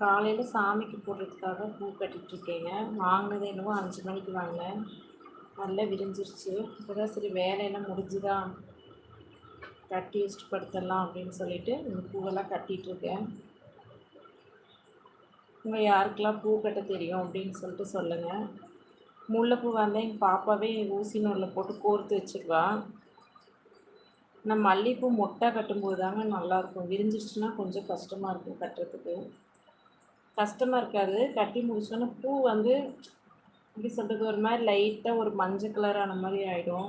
காலையில் சாமிக்கு போடுறதுக்காக பூ கட்டிகிட்ருக்கேங்க வாங்கினது என்னவோ அஞ்சு மணிக்கு வாங்கினேன். நல்லா விரிஞ்சிருச்சு. இப்போ தான் சரி வேலையெல்லாம் முடிஞ்சுதான் கட்டி வச்சுட்டு படுத்தலாம் அப்படின்னு சொல்லிட்டு இந்த பூவெல்லாம் கட்டிகிட்ருக்கேன் உங்கள் யாருக்கெல்லாம் பூ கட்ட தெரியும் அப்படின்னு சொல்லிட்டு சொல்லுங்கள் முல்லைப்பூ வந்து எங்கள் பாப்பாவே ஊசி நூலில் போட்டு கோர்த்து வச்சுக்குவா நான் மல்லிகைப்பூ மொட்டை கட்டும்போது தாங்க நல்லாயிருக்கும். விரிஞ்சிச்சுன்னா கொஞ்சம் கஷ்டமாக இருக்கும் கட்டுறதுக்கு. கஷ்டமாக இருக்காது. கட்டி முடிச்சோன்னா பூ வந்து எப்படி சொல்கிறது ஒரு மாதிரி லைட்டாக ஒரு மஞ்சள் கலரான மாதிரி ஆகிடும்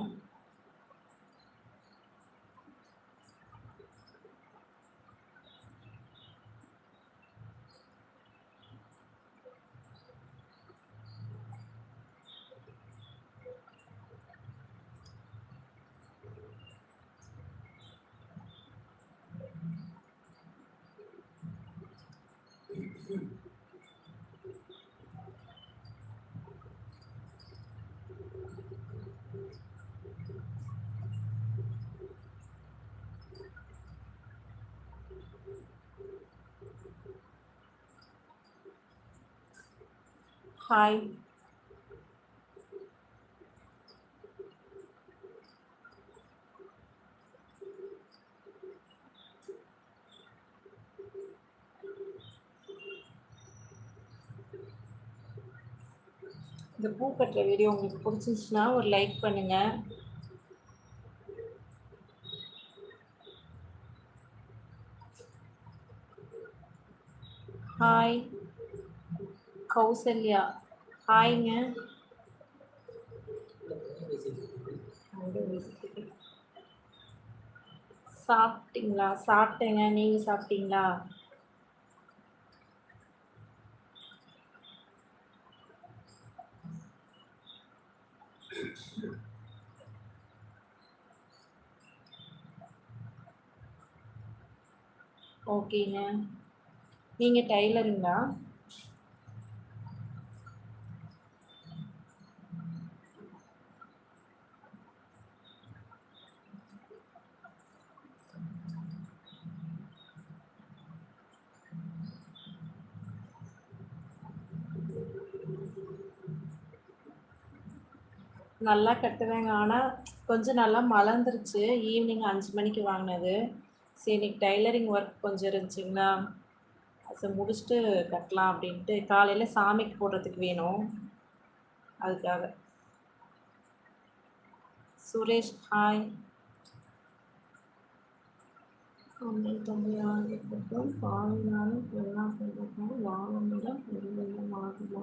ஹாய் இந்த பூ கட்டுற வீடியோ உங்களுக்கு பிடிச்சிருந்துச்சுன்னா ஒரு லைக் பண்ணுங்கள் ஹாய் கௌசல்யா. ஹாய்ங்க சாப்பிட்டீங்களா? சாப்பிட்டேங்க. நீங்கள் சாப்பிட்டீங்களா? ஓகேங்க. நீங்கள் டைலருங்களா நல்லா கட்டுவேங்க. ஆனால் கொஞ்சம் நல்லா மலர்ந்துருச்சு. ஈவினிங் அஞ்சு மணிக்கு வாங்கினது. சரி இன்னைக்கு டைலரிங் ஒர்க் கொஞ்சம் இருந்துச்சுங்களா? அதை முடிச்சுட்டு கட்டலாம் அப்படின்ட்டு. காலையில் சாமிக்கு போடுறதுக்கு வேணும். அதுக்காக. சுரேஷ் ஹாய் அம்மை தம்பியாக இருக்கட்டும். பாவினாலும் பெண்ணாக இருக்கட்டும் வாழமிடம் பெருவெள்ளம் ஆகுமா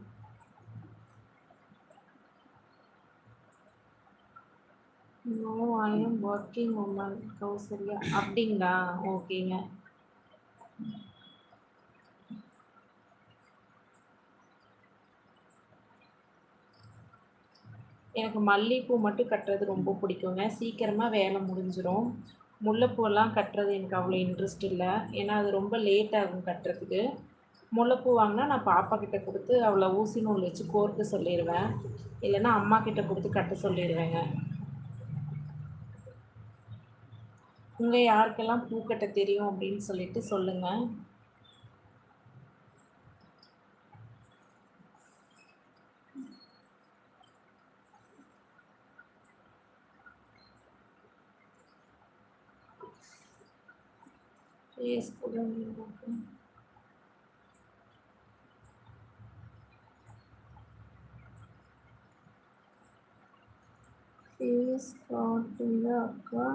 no I am working woman Kausalya. அப்படிங்களா? ஓகேங்க. எனக்கு மல்லிகைப்பூ மட்டும் கட்டுறது ரொம்ப பிடிக்குங்க. சீக்கிரமாக வேலை முடிஞ்சிடும் முல்லைப்பூவெல்லாம் கட்டுறது எனக்கு அவ்வளோ இன்ட்ரெஸ்ட் இல்லை. ஏன்னா அது ரொம்ப லேட் ஆகும் கட்டுறதுக்கு. முல்லைப்பூ வாங்கினா நான் பாப்பா கிட்ட கொடுத்து அவளை ஊசி நூல் வச்சு கோர்க்க சொல்லிடுவேன் இல்லைன்னா அம்மா கிட்ட கொடுத்து கட்ட சொல்லிடுவேங்க உங்கள் யாருக்கெல்லாம் பூ கட்ட தெரியும் அப்படின்னு சொல்லிட்டு சொல்லுங்கள் ஃபேஸ் கூட ஃபேஸ் காட்டுங்க அக்கா.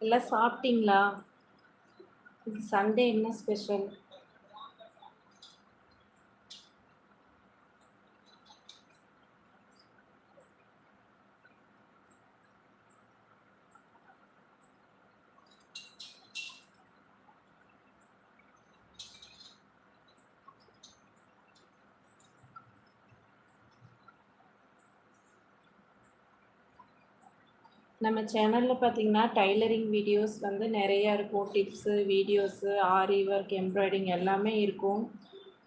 எல்லாம் சாப்பிட்டீங்களா? சண்டே என்ன ஸ்பெஷல் நம்ம சேனலில் பார்த்தீங்கன்னா டைலரிங் வீடியோஸ் வந்து நிறையா இருக்கும். Tips videos aari work embroidering எல்லாமே இருக்கும்.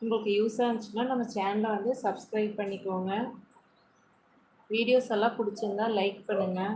உங்களுக்கு யூஸாக இருந்துச்சுன்னா நம்ம சேனலை வந்து சப்ஸ்கிரைப் பண்ணிக்கோங்க. வீடியோஸ் எல்லாம் பிடிச்சிருந்தா லைக் பண்ணுங்கள்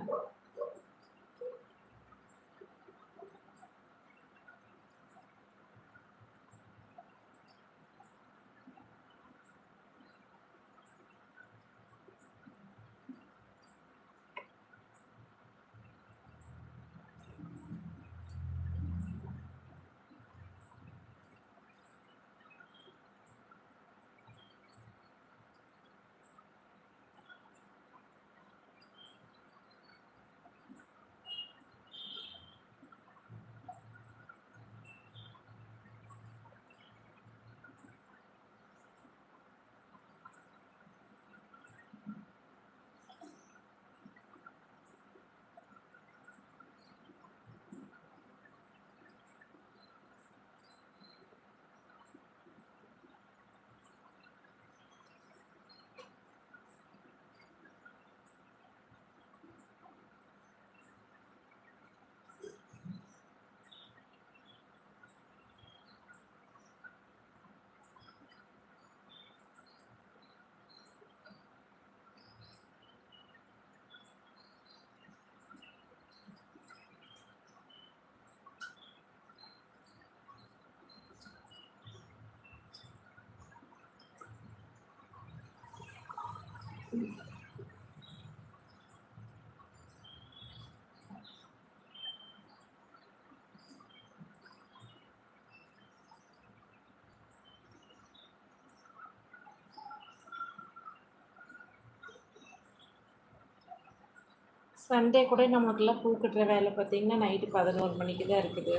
சண்டே கூட நமக்குலாம் பூ கட்டுற வேலை பார்த்திங்கன்னா நைட்டு பதினோரு மணிக்கு தான் இருக்குது.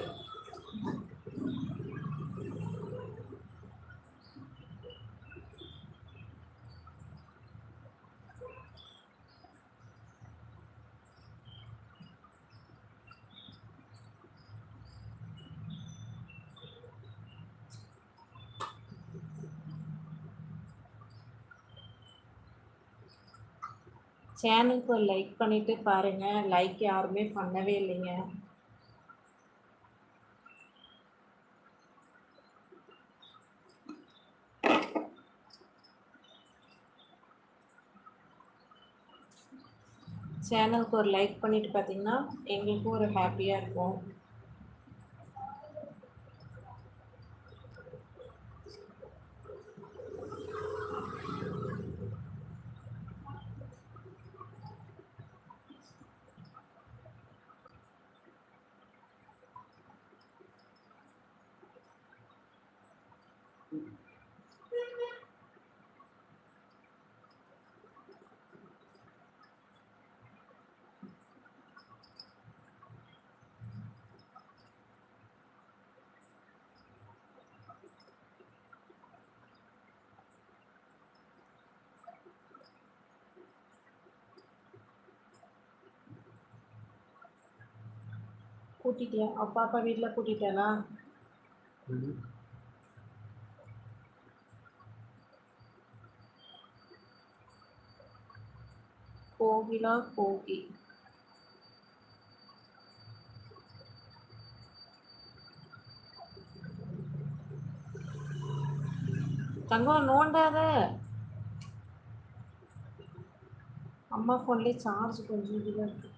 சேனலுக்கு ஒரு லைக் பண்ணிவிட்டு பாருங்கள் லைக் யாருமே பண்ணவே இல்லைங்க. சேனலுக்கு ஒரு லைக் பண்ணிவிட்டு பார்த்தீங்கன்னா எங்களுக்கும் ஒரு ஹாப்பியாக இருக்கும். கூட்டிட்டியா அப்பா அப்பா வீட்டில் கூட்டிட்டானா? ம் கோகிலா கோகி தங்கம் நோண்டாத. அம்மா ஃபோன்லேயே சார்ஜ் கொஞ்சம் இதில் இருக்கு.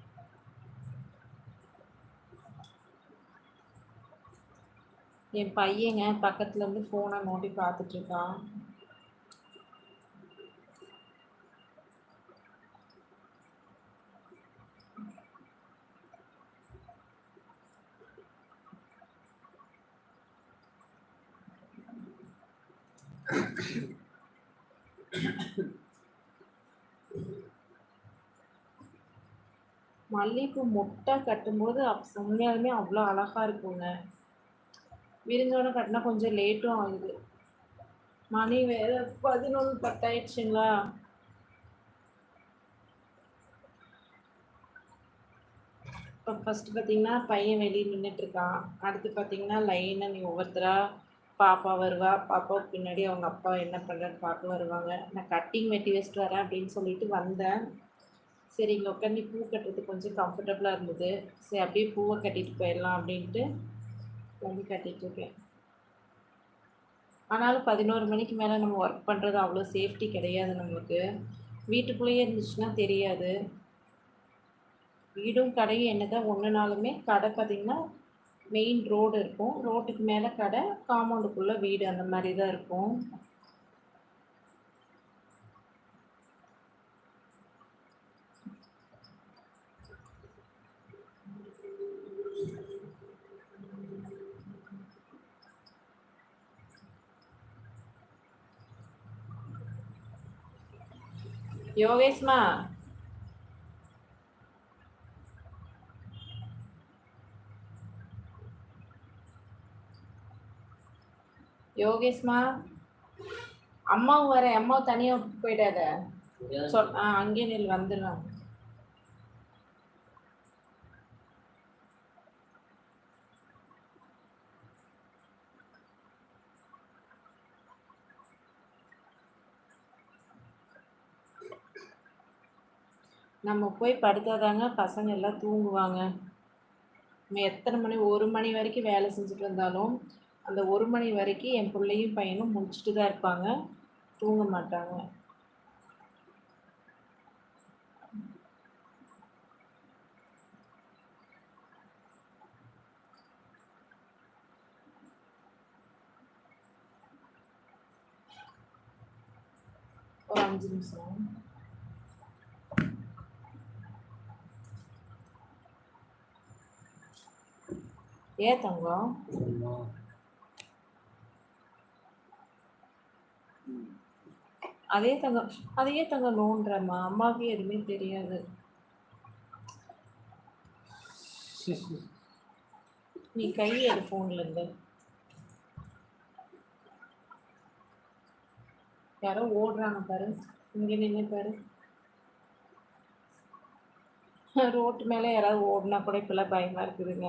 என் பையங்க பக்கத்துல இருந்து ஃபோனை நோண்டி பார்த்துட்டு இருக்கான் மல்லிகைப்பூ மொட்டை கட்டும்போது அப் உண்மையாலுமே அவ்வளோ அழகாக இருக்குங்க. விரிஞ்சோடனே கட்டினா கொஞ்சம் லேட்டும் ஆகுது. மணி வேற பதினொன்று பத்தாயிடுச்சுங்களா? இப்போ ஃபஸ்ட்டு பார்த்தீங்கன்னா பையன் வெளியே நின்றுட்டு இருக்கான். அடுத்து பார்த்தீங்கன்னா லைனாக நீ ஒவ்வொருத்தராக பாப்பா வருவா. பாப்பாவுக்கு பின்னாடி அவங்க அப்பா என்ன பண்ணுறான்னு பார்க்க வருவாங்க. நான் கட்டிங் வெட்டி வச்சுட்டு வரேன் அப்படின்னு சொல்லிட்டு வந்தேன். சரி இங்கே உட்காந்து பூ கட்டுறதுக்கு கொஞ்சம் கம்ஃபர்டபுளாக இருந்தது. சரி அப்படியே பூவை கட்டிட்டு போயிடலாம் அப்படின்ட்டு வந்து கட்டிகிட்ருக்கேன் ஆனாலும் பதினோரு மணிக்கு மேலே நம்ம ஒர்க் பண்ணுறது அவ்வளோ சேஃப்டி கிடையாது நமக்கு வீட்டுக்குள்ளேயே இருந்துச்சுன்னா தெரியாது. வீடும் கடையும் என்னதான் ஒன்றுனாலுமே கடை பார்த்திங்கன்னா மெயின் ரோடு இருக்கும். ரோட்டுக்கு மேலே கடை காம்பவுண்டுக்குள்ளே வீடு அந்த மாதிரி தான் இருக்கும். யோகேஷ்மா யோகேஷ்மா அம்மாவும் வரேன். அம்மாவும் தனியாக போயிடாத. சொல் ஆ அங்கேயே நில் வந்துடுவேன் நம்ம போய் படுத்தாதாங்க பசங்க எல்லாம் தூங்குவாங்க. நம்ம எத்தனை மணி ஒரு மணி வரைக்கும் வேலை செஞ்சுட்டு வந்தாலும் அந்த ஒரு மணி வரைக்கும் என் பிள்ளையும் பையனும் முடிச்சுட்டு தான் இருப்பாங்க. தூங்க மாட்டாங்க. ஒரு அஞ்சு நிமிஷம். ஏன் தங்கம்? அதே தங்கம் அதையே தங்கம் நோண்டுறம்மா அம்மாவுக்கு எதுவுமே தெரியாது. நீ கை எடு ஃபோன்ல இருந்து. யாரோ ஓடுறாங்க பாரு. இங்க நின்று பாரு. ரோட்டு மேலே யாராவது ஓடினா கூட இப்பெல்லாம் பயமா இருக்குதுங்க.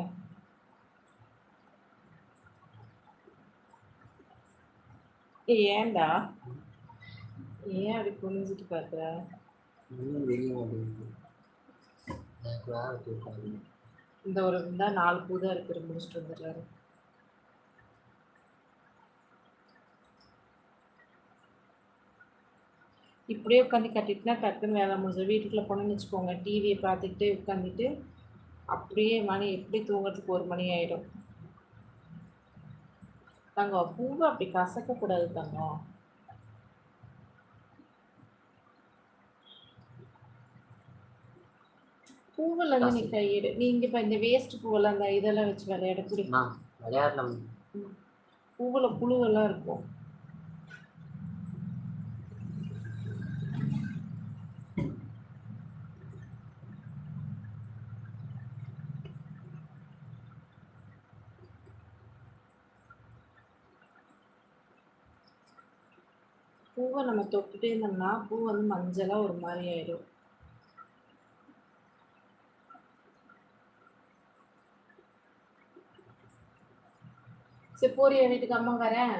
ஏன்டா? ஏன் அப்படி குனிஞ்சிட்டு பார்க்குற இந்த ஒரு இந்த நாலு பூ தான் இருக்குது முடிச்சுட்டு வந்துடுறாரு. இப்படியே உட்காந்து கட்டிட்டுனா டக்குன்னு வேலை முடிஞ்சு வீட்டுக்குள்ளே போனோம்னு வச்சுக்கோங்க டிவியை பார்த்துக்கிட்டே உட்காந்துட்டு அப்படியே மணி எப்படி தூங்குறதுக்கு ஒரு மணி ஆயிடும். தங்கம் பூவை அப்படி கசக்கக்கூடாது தங்கம். பூவில் வந்து நீ கையிடு. நீ இங்கே இப்போ இந்த வேஸ்ட் பூவெல்லாம் அந்த இதெல்லாம் வச்சு விளையாட அம்மா விளையாடலாம் பூவில் புழுவெல்லாம் இருக்கும். பூவை நம்ம தொட்டுட்டே இருந்தோம்னா பூ வந்து மஞ்சளாக ஒரு மாதிரி ஆயிடும் சரி பூரி வீட்டுக்கு அம்மா வரேன்.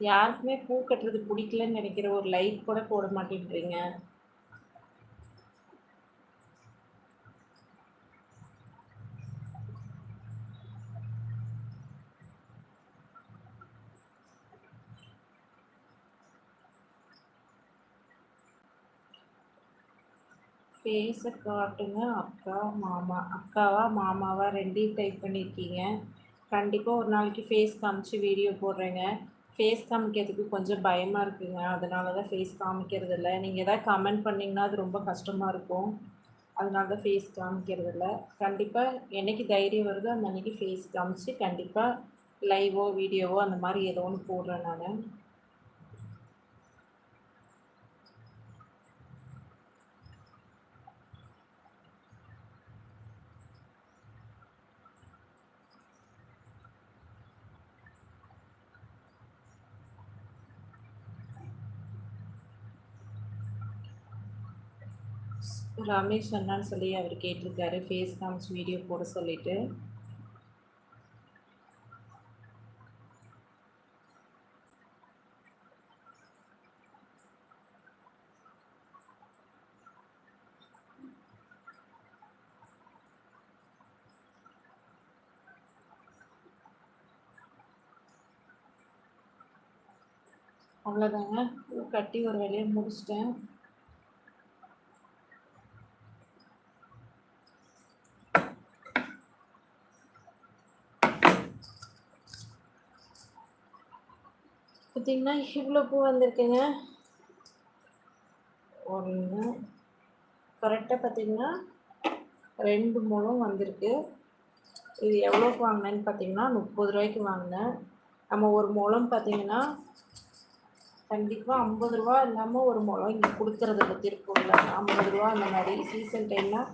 யாருக்குமே பூ கட்டுறது பிடிக்கலன்னு நினைக்கிற ஒரு லைட் கூட போட மாட்டேன்றீங்க. ஃபேஸை காட்டுங்க. அக்கா மாமா. அக்காவா மாமாவா ரெண்டையும் டைப் பண்ணியிருக்கீங்க கண்டிப்பாக ஒரு நாளைக்கு ஃபேஸ் காமிச்சு வீடியோ போடுறேங்க. ஃபேஸ் காமிக்கிறதுக்கு கொஞ்சம் பயமாக இருக்குங்க. அதனால தான் ஃபேஸ் காமிக்கிறது இல்லை நீங்கள் எதாவது கமெண்ட் பண்ணிங்கன்னா அது ரொம்ப கஷ்டமாக இருக்கும். அதனால தான் ஃபேஸ் காமிக்கிறது இல்லை கண்டிப்பாக என்னைக்கு தைரியம் வருதோ அந்த அன்னைக்கு ஃபேஸ் காமிச்சு கண்டிப்பாக லைவோ வீடியோவோ அந்த மாதிரி ஏதோ ஒன்று போடுறேன் நான். ரமேஷ் அண்ணான்னு சொல்லி அவர் கேட்டிருக்காரு. ஃபேஸ் காமிச்சு வீடியோ போட சொல்லிட்டு. அவ்வளோதாங்க கட்டி ஒரு வேலையை முடிச்சிட்டேன். பார்த்தீங்கன்னா இவ்வளோ பூ வந்திருக்குங்க. ஒன்று கரெக்டாக பார்த்தீங்கன்னா ரெண்டு முழம் வந்திருக்கு. இது எவ்வளோக்கு வாங்கினேன்னு பார்த்தீங்கன்னா முப்பது ரூபாய்க்கு வாங்கினேன். நம்ம ஒரு முழம் பார்த்தீங்கன்னா கண்டிப்பாக ஐம்பது ரூபா இல்லாமல் ஒரு முழம் இங்கே கொடுக்குறத பற்றி இருக்கும்ல. ஐம்பது ரூபா அந்த மாதிரி சீசன் டைம்னால்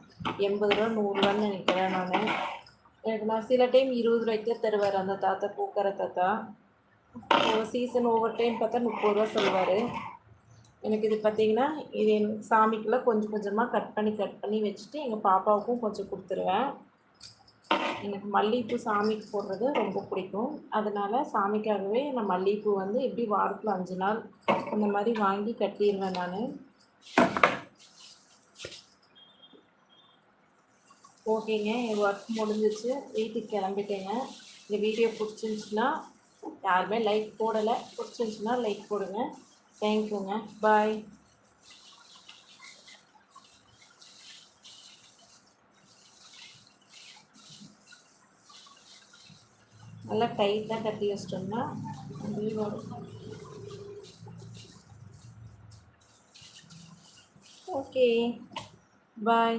எண்பது ரூபா நூறுரூவான்னு நினைக்கிறேன் நான். எனக்கு நான் சில டைம் இருபது ரூபாய்க்கே தருவார் அந்த தாத்தா பூக்கிற தாத்தா. சீசன் ஒவ்வொரு டைம் பார்த்தா முப்பது ரூபா சொல்லுவார். எனக்கு இது பார்த்தீங்கன்னா இது என் சாமிக்கெல்லாம் கொஞ்சம் கொஞ்சமாக கட் பண்ணி கட் பண்ணி வச்சுட்டு எங்கள் பாப்பாவுக்கும் கொஞ்சம் கொடுத்துருவேன். எனக்கு மல்லிகைப்பூ சாமிக்கு போடுறது ரொம்ப பிடிக்கும். அதனால் சாமிக்காகவே நான் மல்லிகைப்பூ வந்து எப்படி வாரத்தில் அஞ்சு நாள் அந்த மாதிரி வாங்கி கட்டிடுவேன் நான். ஓகேங்க என் ஒர்க் முடிஞ்சிச்சு. வீட்டுக்கு கிளம்பிட்டேங்க. இந்த வீடியோ பிடிச்சிருந்துச்சுன்னா யாருமே லைக் போடலை. பிடிச்சிருந்துச்சுன்னா லைக் போடுங்க. தேங்க்யூங்க பாய் நல்லா டைட்டாக கட்டி வச்சிட்டோம்னா ஓகே பாய்